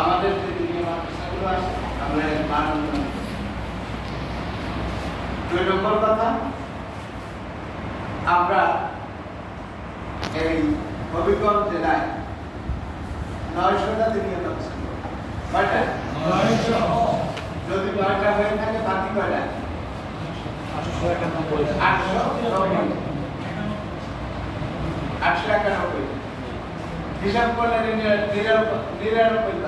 আমাদের যে দিনীয় মাদ্রাসাগুলো আছে আমরা এর মান উন্নয়ন দুই নম্বর কথা আমরা এই হবিগঞ্জ জেলায় নয়শোটা দিনীয় মাদ্রাসা যদি নয়টা হয়ে থাকে বাকি কয়টা? আটশো নব্বই। আটশো একানব্বই। হিসাব করলে নিরানব্বই।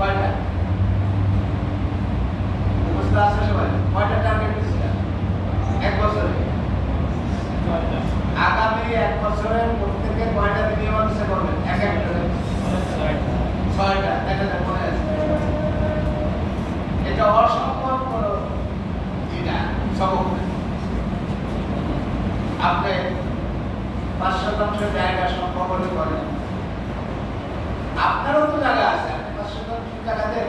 কয়টা মুখস্থ আছে সবাই? এক বছরে। আগামী এক বছরের প্রত্যেকে কয়টা এক একটা। ছয়টা। দেখা যায় এটা অসম্ভব কোনো ই না সবক না। আপনি পাঁচ শতাংশ জায়গা সম্ভব হলে করেন আপনারও তো জায়গা আছে আপনি পাঁচ শতাংশ জায়গা দেন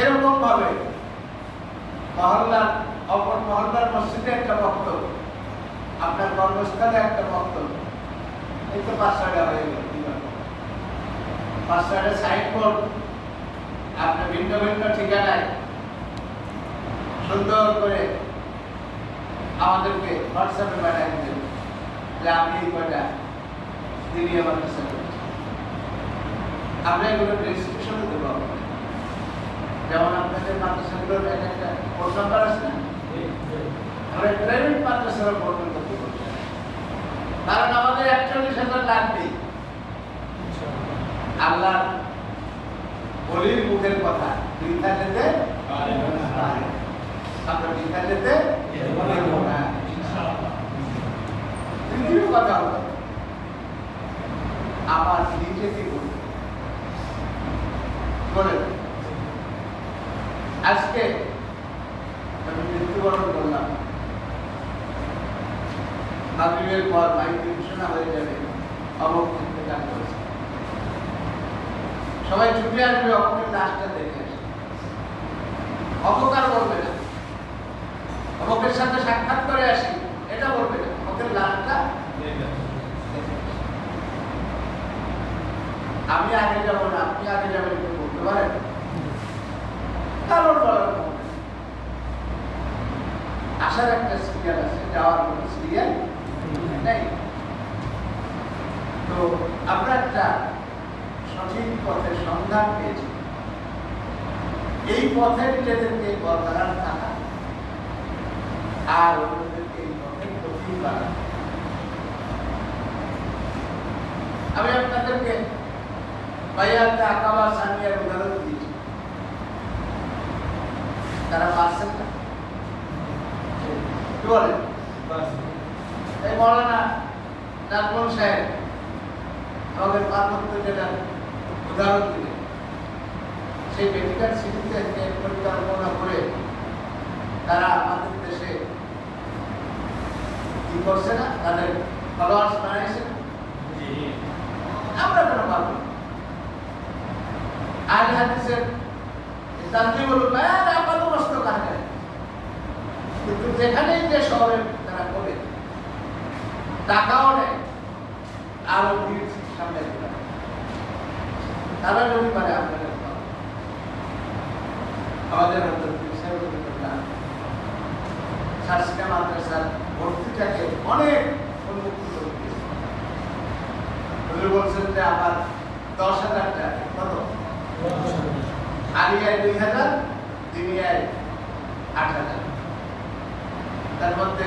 এরকম ভাবে মহল্লার অপর মহল্লার মসজিদে একটা বক্তব্য আপনার কর্মস্থলে একটা বক্তব্য এই তো পাঁচ ছয়টা হয়ে গেল পাঁচ সাইনবোর্ড আপনার ভিন্ন ভিন্ন ঠিকানায় সুন্দর করে আমাদেরকে হোয়াটসঅ্যাপে পাঠিয়ে দিলেন যে আমি এই কয়টা দিনই আমার। আমরা এগুলো আপনাদের। যেমন আপনাদের মাদ্রাসাগুলোর একটা ফোন আছে না আমরা প্রাইভেট মাদ্রাসার ফোন নাম্বার দেবো কারণ আমাদের একচল্লিশ হাজার লাগবে আল্লাহ বলির মুখের কথা বৃদ্ধা যেতে। আমরা বৃদ্ধা যেতে। তৃতীয় কথা আমার নিজে কি বলতে বলেন আজকে আমি মৃত্যুবরণ করলাম। মাগরিবের পর মাইক ঘোষণা হয়ে যাবে, অমুক ইন্তেকাল করেছে। সবাই ছুটে আসবে, অমুকের লাশটা দেখে আসবে। অপকার করবে না। অমুকের সাথে সাক্ষাৎ করে আসি, এটা বলবে না। অমুকের লাশটা। আমি আগে যাব না, আপনি আগে যাবেন বলতে পারেন কারোর বলার ক্ষমতা নেই। আসার একটা সিরিয়াল আছে যাওয়ার কোনো সিরিয়াল নেই তো আমরা একটা সঠিক পথের সন্ধান পেয়েছি। এই পথে নিজেদেরকে বরকরার থাকা আর অন্যদেরকে এই পথে গতি বাড়ানো। আমি আপনাদেরকে বাইয়াতে আকাবা সানিয়ার উদাহরণ দিয়েছি। তারা পারছেন না? কি বলেন এই মৌলানা সাহেব আমাদের পার্বত্য জেলার উদাহরণ দিলেন। সেই মেডিকেল সিটিতে পরিকল্পনা করে তারা আমাদের দেশে কি করছে না? তাদের ফলোয়ার্স বানাইছে না? আমরা কেন পারব না? আহলে হাদিসের মস্ত কাহিনী কিন্তু যেখানেই যে শহরে তারা করে টাকাও নেয় আরও ভিড় সামনে তারা যদি পারে আপনাদের আমাদের হয়তো সার্সিকা মাদ্রাসার ভর্তিটাকে অনেক উন্মুক্ত করে দিয়েছে। বলছেন যে আমার দশ হাজার টাকা কত? আলিয়ায় দুই হাজার দিনিয়ায় আট হাজার তার মধ্যে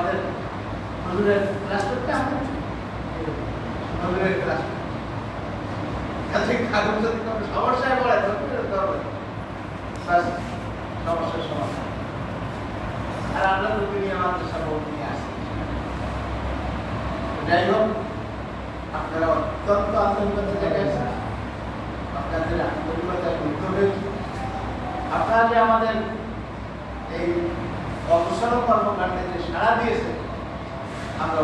আমাদের হুজুরের হুজুরের ক্লাস কাজে কাগজ যদি কোনো সমস্যায় পড়ে তখন ফেরত দেওয়া ব্যাস সমস্যার সমাধান। আর আমরা তো তিনি আমাদের নিয়ে আসি। যাই হোক, আপনারা অত্যন্ত আন্তরিকতা দেখাচ্ছেন আপনাদের আন্তরিকতায় মুগ্ধ হয়েছি আপনারা যে আমাদের এই অবসর কর্মকাণ্ডে সাড়া দিয়েছে, আমরা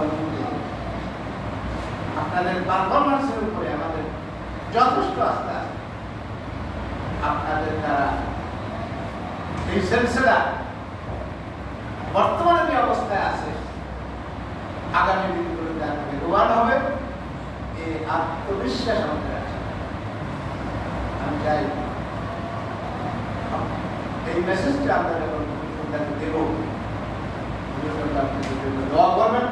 আপনাদের পারফরমেন্সের উপরে আমাদের যথেষ্ট আস্থা আছে। আপনাদের দ্বারা এই সিলসিলা বর্তমানে যে অবস্থায় আছে, আগামী দিনগুলোতে আর বেগবান হবে এই আত্মবিশ্বাস আমাদের আছে। আমি চাই এই মেসেজটা দেব দোয়া করবেন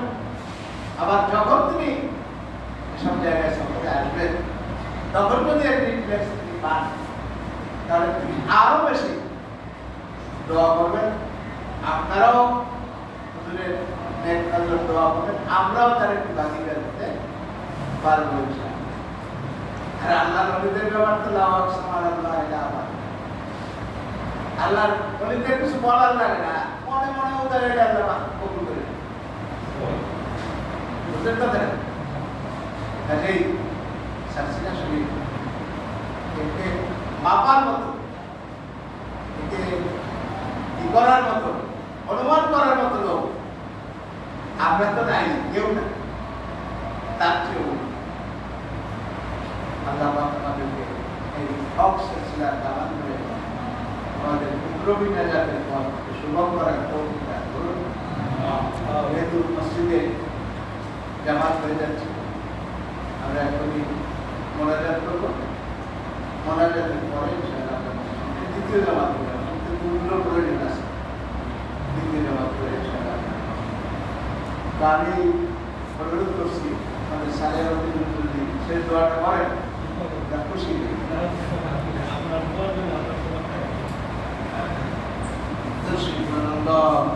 আবার যখন তিনি এসব জায়গায় আসবেন তখন যদি পান, তাহলে তিনি বেশি দোয়া করবেন আপনারাও আর আল্লাহ ব্যাপার তো লাভ আল্লাহ আল্লাহর কিছু বলার লাগে না। মনে মনে শরীফ একে মাপার মতো, একে করার মতো, অনুমান করার মতো লোক কেউ না তার চেয়েও আল্লাহ আমাদেরকে এই হক সিলসিলার আমাদের উগ্রবী নাজাতের পথ সুগম করার দান করুন যেহেতু মসজিদে জামাত হয়ে যাচ্ছে আমরা এখনই মোনাজাত করব মোনাজাতের পরে দ্বিতীয় জামাত কিন্তু দুগুলো প্রয়োজন আছে দ্বিতীয় জামাত ইনশাআল্লাহ তো আমি অনুরোধ করছি আমাদের সালের যদি শেষ দোয়াটা করেন খুশি। আপনার 难道？